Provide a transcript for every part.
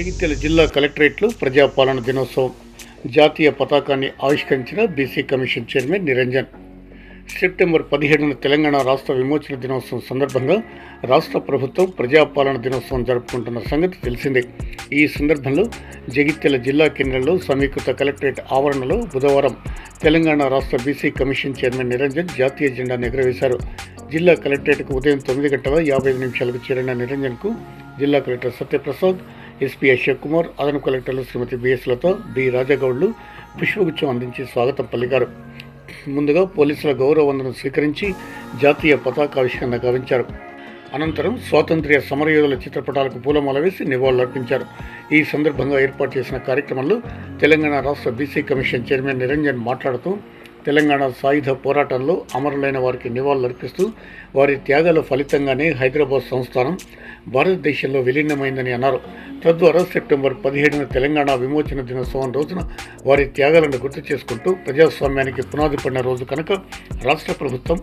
జగిత్యాల జిల్లా కలెక్టరేట్లో ప్రజాపాలన దినోత్సవం. జాతీయ పతాకాన్ని ఆవిష్కరించిన BC commission chairman Niranjan. September పదిహేడున తెలంగాణ రాష్ట్ర విమోచన దినోత్సవం సందర్భంగా రాష్ట్ర ప్రభుత్వం ప్రజాపాలన దినోత్సవం జరుపుకుంటున్న సంగతి తెలిసిందే. ఈ సందర్భంలో జగిత్యాల జిల్లా కేంద్రంలో సమీకృత కలెక్టరేట్ ఆవరణలో బుధవారం తెలంగాణ రాష్ట్ర బీసీ కమిషన్ చైర్మన్ నిరంజన్ జాతీయ జెండాను ఎగురవేశారు. జిల్లా కలెక్టరేట్కు ఉదయం తొమ్మిది గంటల యాభై ఐదు నిమిషాలకు చేరిన నిరంజన్కు జిల్లా కలెక్టర్ సత్యప్రసాద్ ఎస్పీ అశోక్ కుమార్ అదనపు కలెక్టర్లు శ్రీమతి బిఎస్లతో బి రాజగౌడ్లు పుష్పగుచ్చం అందించి స్వాగతం పలికారు. ముందుగా పోలీసుల గౌరవ వందనం స్వీకరించి జాతీయ పతాకావిష్కరణ గావించారు. అనంతరం స్వాతంత్ర్య సమరయోధుల చిత్రపటాలకు పూలమాల వేసి నివాళులర్పించారు. ఈ సందర్భంగా ఏర్పాటు చేసిన కార్యక్రమంలో తెలంగాణ రాష్ట్ర బీసీ కమిషన్ చైర్మన్ నిరంజన్ మాట్లాడుతూ తెలంగాణ సాయుధ పోరాటంలో అమరులైన వారికి నివాళులర్పిస్తూ వారి త్యాగాల ఫలితంగానే హైదరాబాద్ సంస్థానం భారతదేశంలో విలీనమైందని అన్నారు. తద్వారా సెప్టెంబర్ పదిహేడున తెలంగాణ విమోచన దినోత్సవం రోజున వారి త్యాగాలను గుర్తు చేసుకుంటూ ప్రజాస్వామ్యానికి పునాది పడిన రోజు కనుక రాష్ట్ర ప్రభుత్వం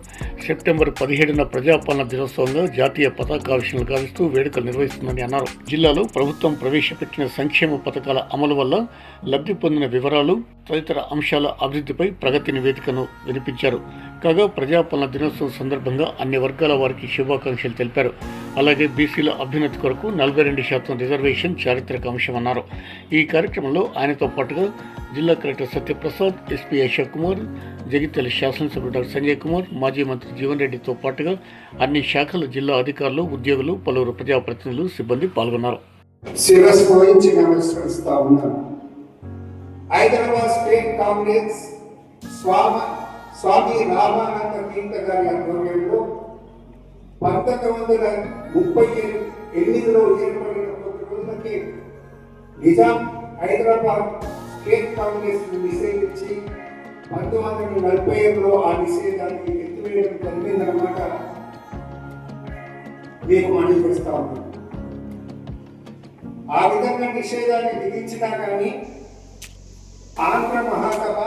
సెప్టెంబర్ పదిహేడున ప్రజాపాలన దినోత్సవంగా జాతీయ పతాకావిష్కరణ గావిస్తూ వేడుకలు నిర్వహిస్తుందని అన్నారు. జిల్లాలో ప్రభుత్వం ప్రవేశపెట్టిన సంక్షేమ పథకాల అమలు వల్ల లబ్ధి పొందిన వివరాలు తదితర అంశాల అభివృద్ధిపై ప్రగతి నివేదికను వినిపించారు. కాగా ప్రజాపాలన దినోత్సవం సందర్భంగా అన్ని వర్గాల వారికి శుభాకాంక్షలు తెలిపారు. అలాగే బీసీల అభ్యున్నతి కొరకు నలభై రెండు శాతం రిజర్వేషన్ చారిత్రక అంశమన్నారు ఈ కార్యక్రమంలో ఆయనతో పాటుగా జిల్లా కలెక్టర్ సత్యప్రసాద్ ఎస్పీ అశోక్ కుమార్ జగిత్యాల శాసనసభ్యుడు డాక్టర్ సంజయ్ కుమార్ మాజీ మంత్రి జీవన్ రెడ్డితో పాటుగా అన్ని శాఖల జిల్లా అధికారులు ఉద్యోగులు పలువురు ప్రజాప్రతినిధులు సిబ్బంది పాల్గొన్నారు. హైదరాబాద్ స్టేట్ కాంగ్రెస్ స్వామి రామానంద తీర్థ గారి ఆధ్వర్యంలో పంతొమ్మిది వందల ముప్పై ఎనిమిదిలో ఏర్పడిన రోజులకి నిజాం హైదరాబాద్ స్టేట్ కాంగ్రెస్ నిషేధించి పంతొమ్మిది వందల నలభై ఐదులో ఆ నిషేధాన్ని ఎత్తివేయడం జరిగిందన్నమాట మీకు మనవి చేస్తా ఉన్నాను ఆ విధంగా నిషేధాన్ని విధించినా కానీ ఆంధ్ర మహాసభ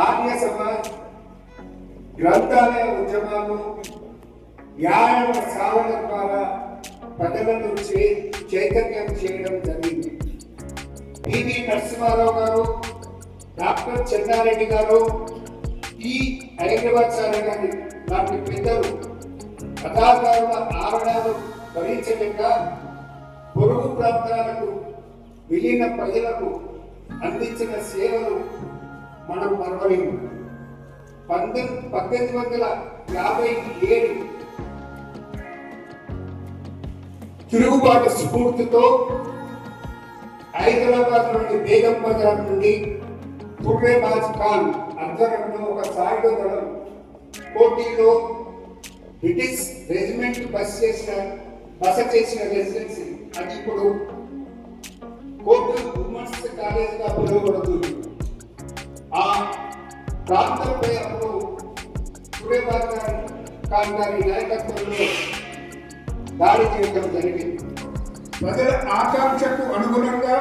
ఆర్య సమాజ్ గ్రంథాలయ ఉద్యమాలు వ్యాయామ సాధన ద్వారా ప్రజలను చే- చైతన్యం చేయడం జరిగింది. పివి నరసింహారావు గారు డాక్టర్ చెన్నారెడ్డి గారు ఈ హైదరాబాద్ గారి లాంటి పెద్దలు కథాకారుల ఆవరణలు భరించలేక పొరుగు ప్రాంతాలకు విలీన ప్రజలకు అందించిన సేవలు మనం మరవలేము. పంతొమ్మిది పద్దెనిమిది వందల యాభై ఏడు తిరుగుబాటు స్ఫూర్తితో హైదరాబాద్ నుండి బేగం బజార్ నుండి తుర్రేబాజ్ ఖాన్ ఆధ్వర్యంలో ఒక సాయుధ దళం పోటీలో బ్రిటిష్ రెజిమెంట్ బస్ చేసిన బస చేసిన రెసిడెన్సీ అది ఇప్పుడు కోర్టు ఉమెన్స్ కాలేజీగా పిలువబడుతుంది. ఆ ప్రాంతంపై అప్పుడు తుర్రేబాజ్ ఖాన్ గారి నాయకత్వంలో దాడి చేయడం జరిగింది. ప్రజల ఆకాంక్షకు అనుగుణంగా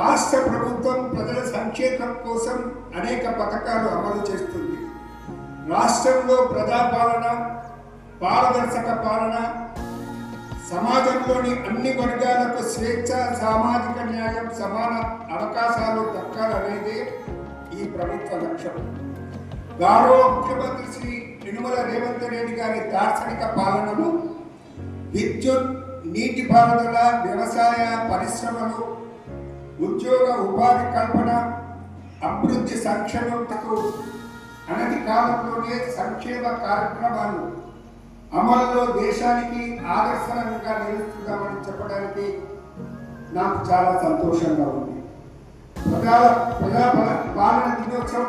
రాష్ట్ర ప్రభుత్వం ప్రజల సంక్షేమం కోసం అనేక పథకాలు అమలు చేస్తుంది. రాష్ట్రంలో ప్రజాపాలన పారదర్శక పాలన సమాజంలోని అన్ని వర్గాలకు స్వేచ్ఛ సామాజిక న్యాయం సమాన అవకాశాలు దక్కాలనేది ఈ ప్రభుత్వ లక్ష్యం. గౌరవ ముఖ్యమంత్రి శ్రీ యనుమల రేవంత్ రెడ్డి గారి దార్శనిక పాలనను విద్యుత్ నీటిపారుదల వ్యవసాయ పరిశ్రమలు ఉద్యోగ ఉపాధి కల్పన అభివృద్ధి సంక్షేమంతో అనతి కాలంలోనే సంక్షేమ కార్యక్రమాలు అమలులో దేశానికి ఆదర్శంగా నిలుస్తున్నామని చెప్పడానికి నాకు చాలా సంతోషంగా ఉంది. ప్రజా ప్రజా పాలన దినోత్సవం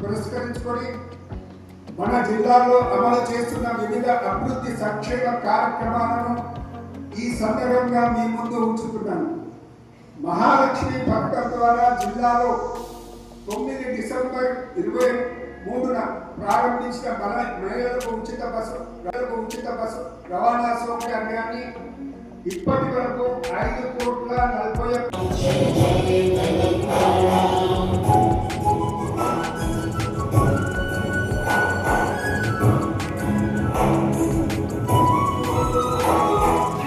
పురస్కరించుకొని మన జిల్లాలో అమలు చేస్తున్న వివిధ అభివృద్ధి సంక్షేమ కార్యక్రమాలను ఈ సందర్భంగా మీ ముందు ఉంచుతున్నాను. మహాలక్ష్మి పథకం ద్వారా జిల్లాలో తొమ్మిది డిసెంబర్ ఇరవై మూడున ప్రారంభించిన మన మహిళలకు ఉచిత బస్సు మహిళలకు ఉచిత బస్సు రవాణా సౌకర్యాన్ని ఇప్పటి వరకు ఐదు కోట్ల నలభై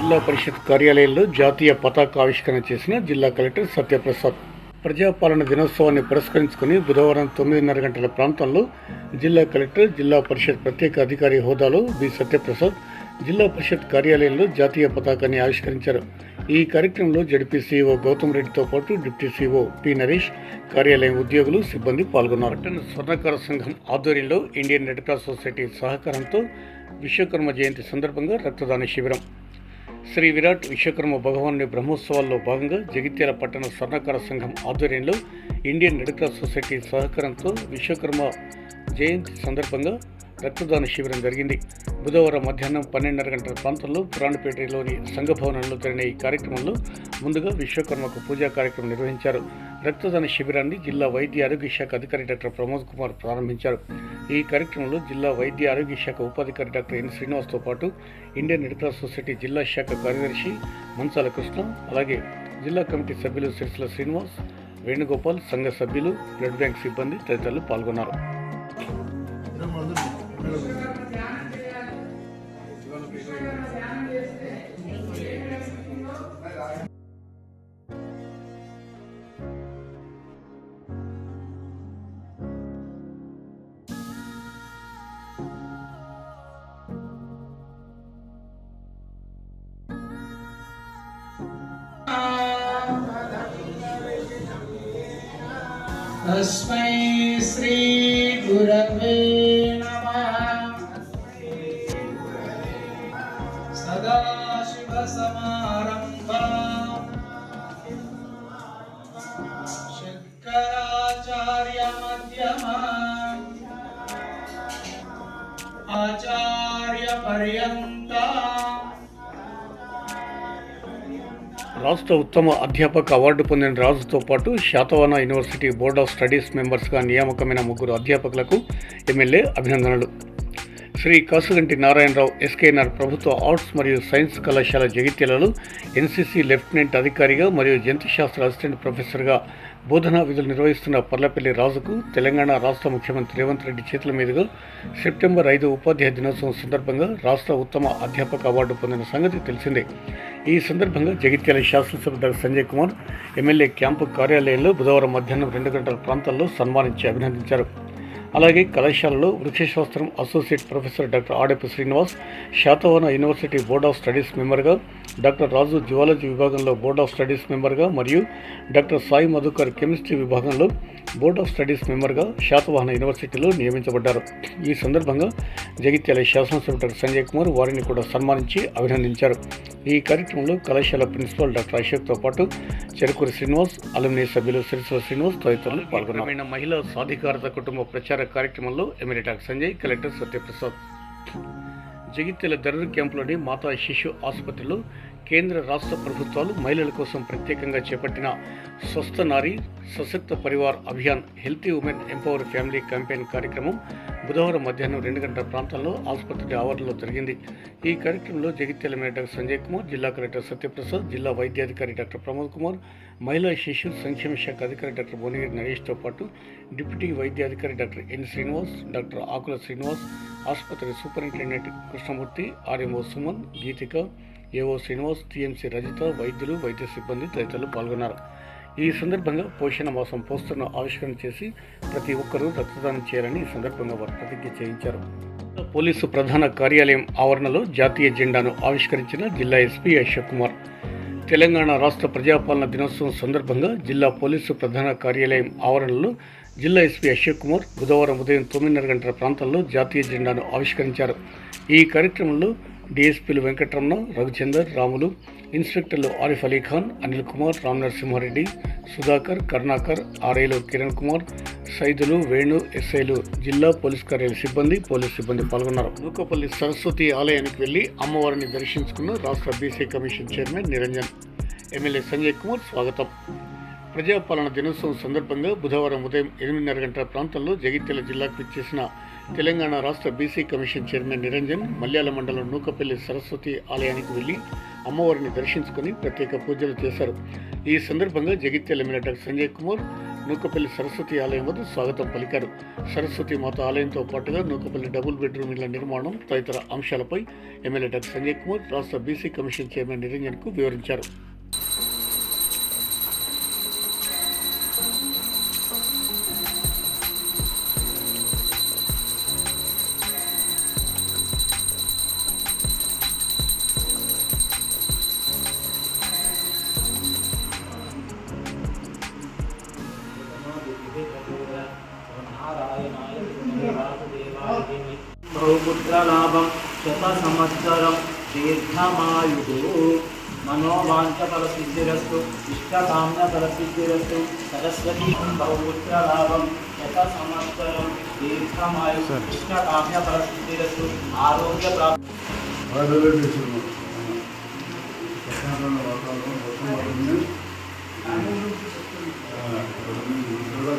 జిల్లా పరిషత్ కార్యాలయంలో జాతీయ పతాక ఆవిష్కరణ చేసిన జిల్లా కలెక్టర్ సత్యప్రసాద్. ప్రజాపాలన దినోత్సవాన్ని పురస్కరించుకుని బుధవారం తొమ్మిదిన్నర గంటల ప్రాంతంలో జిల్లా కలెక్టర్ జిల్లా పరిషత్ ప్రత్యేక అధికారి హోదాలో బి. సత్యప్రసాద్ జిల్లా పరిషత్ కార్యాలయంలో జాతీయ పతాకాన్ని ఆవిష్కరించారు. ఈ కార్యక్రమంలో జడ్పీ సీఓ గౌతమ్ రెడ్డితో పాటు డిప్యూటీ సీఓ పి. నరేష్ కార్యాలయం ఉద్యోగులు సిబ్బంది పాల్గొన్నారు. పట్టణ స్వర్ణకార సంఘం ఆధ్వర్యంలో ఇండియన్ రెడ్ క్రాస్ సొసైటీ సహకారంతో విశ్వకర్మ జయంతి సందర్భంగా రక్తదాన శిబిరం. శ్రీ విరాట్ విశ్వకర్మ భగవానుని బ్రహ్మోత్సవాల్లో భాగంగా జగిత్యాల పట్టణ స్వర్ణకార సంఘం ఆధ్వర్యంలో ఇండియన్ రెడ్ క్రాస్ సొసైటీ సహకారంతో విశ్వకర్మ జయంతి సందర్భంగా రక్తదాన శిబిరం జరిగింది. బుధవారం మధ్యాహ్నం పన్నెండున్నర గంటల ప్రాంతంలో పురాణపేటలోని సంఘ భవనంలో జరిగిన ఈ కార్యక్రమంలో ముందుగా విశ్వకర్మకు పూజా కార్యక్రమం నిర్వహించారు. రక్తదాన శిబిరాన్ని జిల్లా వైద్య ఆరోగ్య శాఖ అధికారి డాక్టర్ ప్రమోద్ కుమార్ ప్రారంభించారు. ఈ కార్యక్రమంలో జిల్లా వైద్య ఆరోగ్య శాఖ ఉపాధికారి డాక్టర్ ఎన్ శ్రీనివాస్తో పాటు ఇండియన్ రెడ్ క్రాస్ సొసైటీ జిల్లా శాఖ కార్యదర్శి మంచాల కృష్ణ అలాగే జిల్లా కమిటీ సభ్యులు సిరిసిల శ్రీనివాస్ వేణుగోపాల్ సంఘ సభ్యులు బ్లడ్ బ్యాంక్ సిబ్బంది తదితరులు పాల్గొన్నారు. तस्मै రాష్ట్ర ఉత్తమ అధ్యాపక అవార్డు పొందిన రాజుతో పాటు Satavahana university board of studies మెంబర్స్గా నియామకమైన ముగ్గురు అధ్యాపకులకు ఎమ్మెల్యే అభినందనలు. శ్రీ కాసుగంటి నారాయణరావు ఎస్కేఎన్ఆర్ ప్రభుత్వ ఆర్ట్స్ మరియు సైన్స్ కళాశాల జగిత్యాలలో ఎన్సీసీ లెఫ్టినెంట్ అధికారిగా మరియు జంతుశాస్త్ర అసిస్టెంట్ ప్రొఫెసర్గా బోధనా విధులు నిర్వహిస్తున్న పర్లపల్లి రాజుకు తెలంగాణ రాష్ట్ర ముఖ్యమంత్రి రేవంత్ రెడ్డి చేతుల మీదుగా సెప్టెంబర్ ఐదు ఉపాధ్యాయ దినోత్సవం సందర్భంగా రాష్ట్ర ఉత్తమ అధ్యాపక అవార్డు పొందిన సంగతి తెలిసిందే. ఈ సందర్భంగా జగిత్యాల శాసనసభ doctor Sanjay Kumar MLA camp కార్యాలయంలో బుధవారం మధ్యాహ్నం రెండు గంటల ప్రాంతాల్లో సన్మానించి అభినందించారు. అలాగే కళాశాలలో వృక్షశాస్త్రం associate professor doctor Adapi Srinivas Satavahana university board of studies మెంబర్గా డాక్టర్ రాజు జువాలజీ విభాగంలో బోర్డ్ ఆఫ్ స్టడీస్ మెంబర్గా మరియు డాక్టర్ సాయి మధుకర్ కెమిస్ట్రీ విభాగంలో బోర్డ్ ఆఫ్ స్టడీస్ మెంబర్గా శాతవాహన యూనివర్సిటీలో నియమించబడ్డారు. ఈ సందర్భంగా జగిత్యాల శాసన డాక్టర్ సంజయ్ కుమార్ వారిని కూడా సన్మానించి అభినందించారు. ఈ కార్యక్రమంలో కళాశాల ప్రిన్సిపాల్ డాక్టర్ అశోక్తో పాటు చెరుకూరి శ్రీనివాస్ అలుమినీ సభ్యులు సిరిసిల శ్రీనివాస్ తదితరులు పాల్గొన్నారు. మహిళా సాధికారత కుటుంబ ప్రచార కార్యక్రమంలో MLA doctor Sanjay collector Satyaprasad. Jagtial దర్రు క్యాంపులోని మాతా శిశు ఆసుపత్రిలో కేంద్ర రాష్ట్ర ప్రభుత్వాలు మహిళల కోసం ప్రత్యేకంగా చేపట్టిన Swasth Nari Sashakt Parivar Abhiyan healthy women empower family campaign కార్యక్రమం బుధవారం మధ్యాహ్నం రెండు గంటల ప్రాంతంలో ఆసుపత్రి ఆవరణలో జరిగింది. ఈ కార్యక్రమంలో జగిత్యాల మేయర్ డాక్టర్ సంజయ్ కుమార్ జిల్లా కలెక్టర్ సత్యప్రసాద్ జిల్లా వైద్యాధికారి డాక్టర్ ప్రమోద్ కుమార్ మహిళా శిశు సంక్షేమ శాఖ అధికారి డాక్టర్ భువనగిరి నరేష్తో పాటు డిప్యూటీ వైద్యాధికారి doctor N Srinivas doctor Akula Srinivas ఆసుపత్రి superintendent Krishnamurthy RMO Suman Geetika AO Srinivas TMC Rajitha వైద్యులు వైద్య సిబ్బంది తదితరులు పాల్గొన్నారు. ఈ సందర్భంగా పోషణ మాసం పోస్టర్ను ఆవిష్కరణ చేసి ప్రతి ఒక్కరూ రక్తదానం చేయాలని ఈ సందర్భంగా వారు ప్రతిజ్ఞ చేయించారు. పోలీసు ప్రధాన కార్యాలయం ఆవరణలో జాతీయ జెండాను ఆవిష్కరించిన జిల్లా ఎస్పీ అశోక్ కుమార్. తెలంగాణ రాష్ట్ర ప్రజాపాలన దినోత్సవం సందర్భంగా జిల్లా పోలీసు ప్రధాన కార్యాలయం ఆవరణలో జిల్లా ఎస్పీ అశోక్ కుమార్ బుధవారం ఉదయం తొమ్మిదిన్నర గంటల ప్రాంతంలో జాతీయ జెండాను ఆవిష్కరించారు. ఈ కార్యక్రమంలో డిఎస్పీలు వెంకటరమణ రఘుచందర్ రాములు ఇన్స్పెక్టర్లు ఆరిఫ్ అలీ ఖాన్ అనిల్ కుమార్ రామ్ నరసింహారెడ్డి సుధాకర్ కరుణాకర్ ఆర్ఐలు కిరణ్ కుమార్ సైదులు వేణు ఎస్ఐలు జిల్లా పోలీస్ కార్యాలయ సిబ్బంది పోలీస్ సిబ్బంది పాల్గొన్నారు. నూకపల్లి సరస్వతి ఆలయానికి వెళ్ళి అమ్మవారిని దర్శించుకున్న రాష్ట్ర BC commission chairman Niranjan. MLA Sanjay Kumar స్వాగతం. ప్రజాపాలన దినోత్సవం సందర్భంగా బుధవారం ఉదయం ఎనిమిదిన్నర గంటల ప్రాంతంలో జగిత్యాల జిల్లాకు ఇచ్చేసిన తెలంగాణ రాష్ట్ర BC commission chairman Niranjan Malyala మండలం నూకపల్లి సరస్వతి ఆలయానికి వెళ్ళి అమ్మవారిని దర్శించుకుని ప్రత్యేక పూజలు చేశారు. ఈ సందర్భంగా జగిత్యాల మిలటర్ సంజయ్ కుమార్ నూకపల్లి సరస్వతి ఆలయం వద్ద స్వాగతం పలికారు. సరస్వతి మాత ఆలయంతో పాటుగా నూకపల్లి డబుల్ బెడ్రూమ్ ఇళ్ళ నిర్మాణం తదితర అంశాలపై ఎమ్మెల్యే డాక్టర్ సంజయ్ కుమార్ రాష్ట్ర బీసీ కమిషన్ చైర్మన్ నిరంజన్కు వివరించారు. బహుపుత్రలాభం శత సంవత్సరం దీర్ఘమాయు మనోవాంఛఫలసిద్ధిరస్తు ఇష్టకామ్యఫలసిద్ధిరస్తు సరస్వతి బహుపుత్రలాభం శత సంవత్సరం దీర్ఘమాయు ఇష్టకామ్యఫలసిద్ధిరస్తు ఆరోగ్య ప్రాప్తి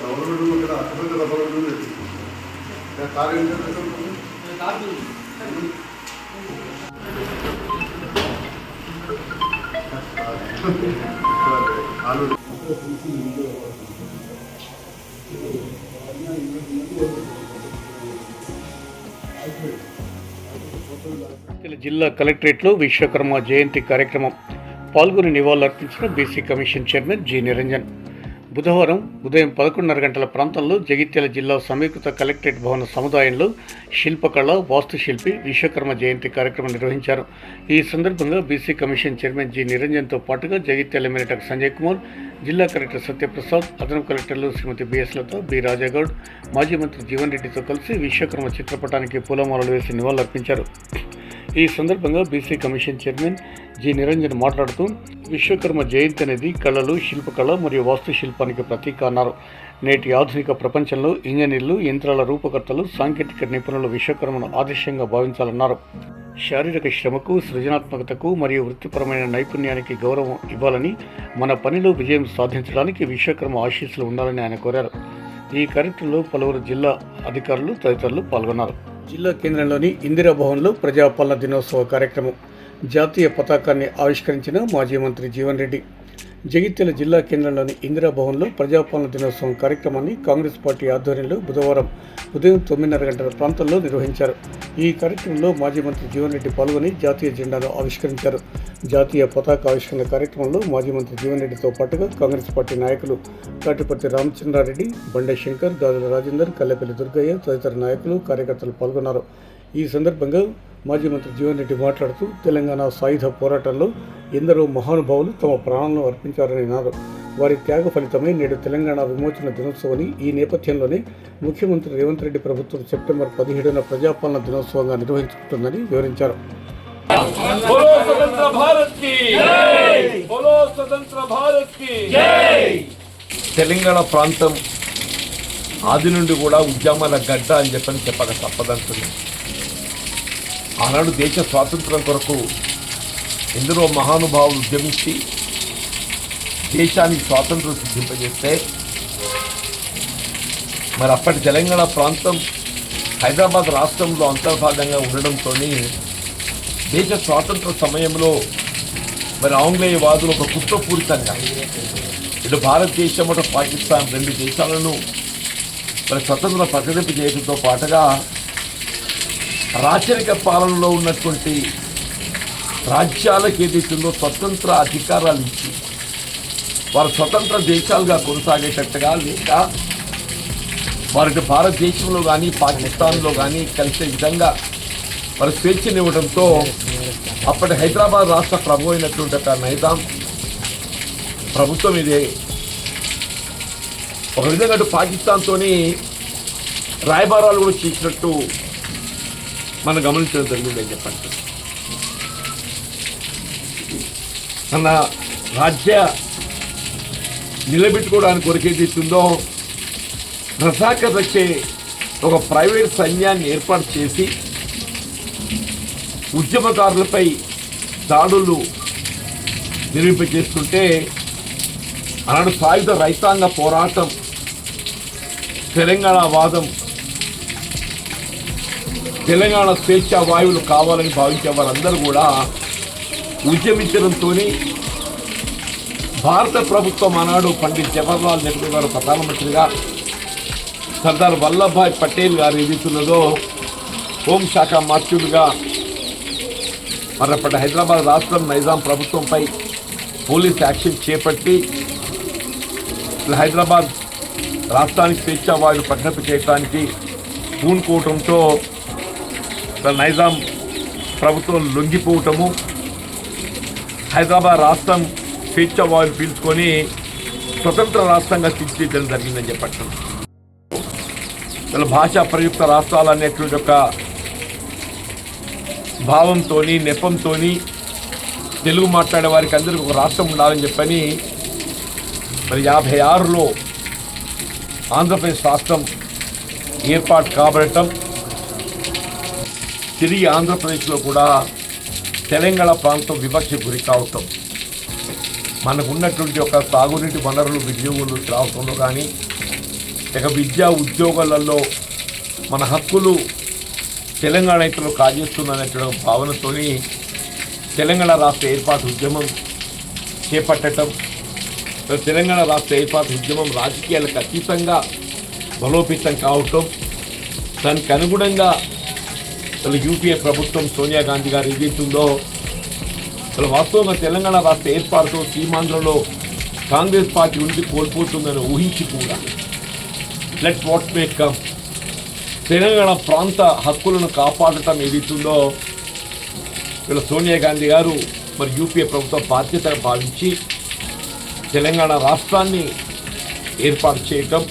గవర్నమెంట్ అక్కడ గవర్నమెంట్ కార్యం జగిత్యాల జిల్లా కలెక్టరేట్లో విశ్వకర్మ జయంతి కార్యక్రమం పాల్గొని నివాళులర్పించిన BC commission chairman G Niranjan. బుధవారం ఉదయం పదకొండున్నర గంటల ప్రాంతంలో జగిత్యాల జిల్లా సమీకృత కలెక్టరేట్ భవన సముదాయంలో శిల్పకళ వాస్తుశిల్పి విశ్వకర్మ జయంతి కార్యక్రమం నిర్వహించారు. ఈ సందర్భంగా బీసీ కమిషన్ చైర్మన్ జి. నిరంజన్తో పాటుగా జగిత్యాల ఎమ్మెల్యే సంజయ్ కుమార్ జిల్లా కలెక్టర్ సత్యప్రసాద్ అదనపు కలెక్టర్లు శ్రీమతి బిఎస్ లత బి. రాజాగౌడ్ మాజీ మంత్రి జీవన్ రెడ్డితో కలిసి విశ్వకర్మ చిత్రపటానికి పూలమాలలు వేసి నివాళులర్పించారు. ఈ సందర్భంగా BC commission chairman G Niranjan మాట్లాడుతూ విశ్వకర్మ జయంతి అనేది కళలు శిల్పకళ మరియు వాస్తుశిల్పానికి ప్రతీక అన్నారు. నేటి ఆధునిక ప్రపంచంలో ఇంజనీర్లు యంత్రాల రూపకర్తలు సాంకేతిక నిపుణులు విశ్వకర్మను ఆదర్శంగా భావించాలన్నారు. శారీరక శ్రమకు సృజనాత్మకతకు మరియు వృత్తిపరమైన నైపుణ్యానికి గౌరవం ఇవ్వాలని మన పనిలో విజయం సాధించడానికి విశ్వకర్మ ఆశీస్సులు ఉండాలని ఆయన కోరారు. ఈ కార్యక్రమంలో పలువురు జిల్లా అధికారులు తదితరులు పాల్గొన్నారు. జిల్లా కేంద్రంలోని ఇందిరాభవన్లో ప్రజాపాలన దినోత్సవ కార్యక్రమం. జాతీయ పతాకాన్ని ఆవిష్కరించిన మాజీ మంత్రి జీవన్ రెడ్డి. జగిత్యాల జిల్లా కేంద్రంలోని ఇందిరా భవన్లో ప్రజాపాలన దినోత్సవం కార్యక్రమాన్ని కాంగ్రెస్ పార్టీ ఆధ్వర్యంలో బుధవారం ఉదయం తొమ్మిదిన్నర గంటల ప్రాంతంలో నిర్వహించారు. ఈ కార్యక్రమంలో మాజీ మంత్రి జీవన్ రెడ్డి పాల్గొని జాతీయ జెండాను ఆవిష్కరించారు. జాతీయ పతాక ఆవిష్కరణ కార్యక్రమంలో మాజీ మంత్రి జీవన్ రెడ్డితో పాటుగా కాంగ్రెస్ పార్టీ నాయకులు కాటిపర్తి రామచంద్రారెడ్డి బండే శంకర్ గాజుల రాజేందర్ కల్లెపల్లి దుర్గయ్య తదితర నాయకులు కార్యకర్తలు పాల్గొన్నారు. ఈ సందర్భంగా మాజీ మంత్రి జీవన్ రెడ్డి మాట్లాడుతూ తెలంగాణ సాయుధ పోరాటంలో ఎందరో మహానుభావులు తమ ప్రాణాలను అర్పించారని అన్నారు. వారి త్యాగ ఫలితమే నేడు తెలంగాణ విమోచన దినోత్సవాన్ని ఈ నేపథ్యంలోనే ముఖ్యమంత్రి రేవంత్ రెడ్డి ప్రభుత్వం సెప్టెంబర్ పదిహేడున ప్రజాపాలన దినోత్సవంగా నిర్వహించుకుంటుందని వివరించారు. తెలంగాణ ప్రాంతం ఆది నుండి కూడా ఉద్యమాల గడ్డ అని చెప్పని చెప్పక తప్పదంటున్నాను ఆనాడు దేశ స్వాతంత్రం కొరకు ఎందరో మహానుభావులు ఉద్యమించి దేశానికి స్వాతంత్రం సిద్ధింపజేస్తే మరి అప్పటి తెలంగాణ ప్రాంతం హైదరాబాద్ రాష్ట్రంలో అంతర్భాగంగా ఉండడంతో దేశ స్వాతంత్ర సమయంలో మరి ఆంగ్లేయ వాదులు ఒక కుట్రపూరితంగా ఇటు భారతదేశం అటు పాకిస్తాన్ రెండు దేశాలను మరి స్వతంత్ర ప్రకటింపు చేయడంతో పాటుగా రాచరిక పాలనలో ఉన్నటువంటి రాజ్యాలకు ఏదైతుందో స్వతంత్ర అధికారాలు ఇచ్చి వారు స్వతంత్ర దేశాలుగా కొనసాగేటట్టుగా లేక వారికి భారతదేశంలో కానీ పాకిస్తాన్లో కానీ కలిసే విధంగా వారు స్వేచ్ఛనివ్వడంతో అప్పటి హైదరాబాద్ రాష్ట్ర ప్రభు అయినటువంటి ఒక నైజాం ప్రభుత్వం ఇదే. ఒక విధంగా పాకిస్తాన్తోని రాయబారాలు కూడా చేసినట్టు మనం గమనించడం జరిగింది అని చెప్పండి మన రాజ్య నిలబెట్టుకోవడానికి కొరకు తీస్తుందో రసాకర్ వచ్చే ఒక ప్రైవేట్ సైన్యాన్ని ఏర్పాటు చేసి ఉద్యమకారులపై దాడులు నిర్మింపజేస్తుంటే ఆనాడు సాయుధ రైతాంగ పోరాటం తెలంగాణ వాదం తెలంగాణ స్వేచ్ఛ వాయువులు కావాలని భావించే వారందరూ కూడా ఉద్యమించడంతో భారత ప్రభుత్వం ఆనాడు పండిత్ జవహర్లాల్ నెహ్రూ గారు ప్రధానమంత్రిగా సర్దార్ వల్లభాయ్ పటేల్ గారు ఎదుగుతున్నదో హోంశాఖ మార్చుడుగా మరప్పటి హైదరాబాద్ రాష్ట్రం నైజాం ప్రభుత్వంపై పోలీస్ యాక్షన్ చేపట్టి హైదరాబాద్ రాష్ట్రానికి స్వేచ్ఛ వాయువు ప్రకటన చేయడానికి పూనుకోవటంతో నైజాం ప్రభుత్వం లొంగిపోవటము హైదరాబాద్ రాష్ట్రం స్వేచ్ఛ వాయువు పీల్చుకొని స్వతంత్ర రాష్ట్రంగా తీర్చిదిద్దడం జరిగిందని చెప్పటం ఇలా భాషా ప్రయుక్త రాష్ట్రాలు అనేటువంటి ఒక భావంతో నెపంతో తెలుగు మాట్లాడే వారికి అందరికీ ఒక రాష్ట్రం ఉండాలని చెప్పని మరి యాభై ఆరులో ఆంధ్రప్రదేశ్ రాష్ట్రం ఏర్పాటు కాబడటం తిరిగి ఆంధ్రప్రదేశ్లో కూడా తెలంగాణ ప్రాంతం వివక్ష గురి కావటం. మనకున్నటువంటి ఒక సాగునీటి వనరులు వినియోగులు రావటంలో కానీ ఇక విద్యా ఉద్యోగాలలో మన హక్కులు తెలంగాణ ఇతరులు కాజేస్తుందనేటువంటి భావనతోని తెలంగాణ రాష్ట్ర ఏర్పాటు ఉద్యమం చేపట్టడం తెలంగాణ రాష్ట్ర ఏర్పాటు ఉద్యమం రాజకీయాలకు అతీతంగా బలోపేతం కావటం దానికి అనుగుణంగా అసలు యూపీఏ ప్రభుత్వం సోనియా గాంధీ గారు ఏదైతుందో? అసలు వాస్తవంగా తెలంగాణ రాష్ట్ర ఏర్పాటుతో సీమాంధ్రలో కాంగ్రెస్ పార్టీ ఉండి కోల్పోతుందని ఊహించి కూడా. Let what make come Telangana ప్రాంత హక్కులను కాపాడటం ఏదైతుందో? ఇలా సోనియా గాంధీ గారు మరి యూపీఏ ప్రభుత్వం బాధ్యతగా భావించి తెలంగాణ రాష్ట్రాన్ని ఏర్పాటు చేయటం